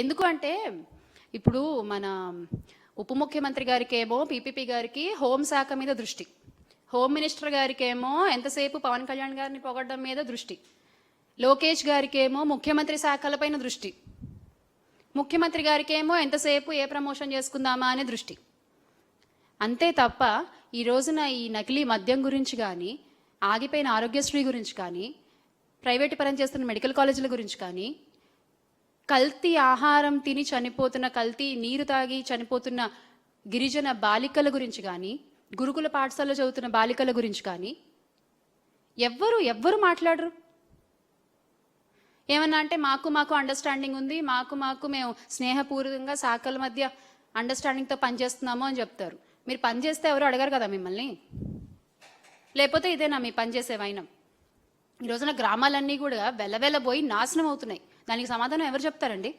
ఎందుకు అంటే ఇప్పుడు మన ఉప ముఖ్యమంత్రి గారికి ఏమో పీపీపీ గారికి హోంశాఖ మీద దృష్టి. హోమ్ మినిస్టర్ గారికి ఏమో ఎంతసేపు పవన్ కళ్యాణ్ గారిని పొగడడం మీద దృష్టి. లోకేష్ గారికి ఏమో ముఖ్యమంత్రి శాఖలపైన దృష్టి. ముఖ్యమంత్రి గారికి ఏమో ఎంతసేపు ఏ ప్రమోషన్ చేసుకుందామా అనే దృష్టి. అంతే తప్ప ఈ రోజున ఈ నకిలీ మద్యం గురించి కానీ ఆగిపోయిన ఆరోగ్యశ్రీ గురించి కానీ ప్రైవేటు పరం చేస్తున్న మెడికల్ కాలేజీల గురించి కానీ కల్తీ ఆహారం తిని చనిపోతున్న కల్తీ నీరు తాగి చనిపోతున్న గిరిజన బాలికల గురించి కానీ గురుకుల పాఠశాలలో చదువుతున్న బాలికల గురించి కానీ ఎవ్వరు ఎవ్వరు మాట్లాడరు. ఏమన్నా అంటే మాకు మాకు అండర్స్టాండింగ్ ఉంది మాకు మాకు మేము స్నేహపూర్వకంగా శాఖల మధ్య అండర్స్టాండింగ్తో పనిచేస్తున్నాము అని చెప్తారు. మీరు పనిచేస్తే ఎవరు అడగరు కదా మిమ్మల్ని? లేకపోతే ఇదేనా మీ పని వైనం? ఈ రోజున గ్రామాలన్నీ కూడా వెలవెలబోయి నాశనం అవుతున్నాయి. దానికి సమాధానం ఎవరు చెప్తారండి?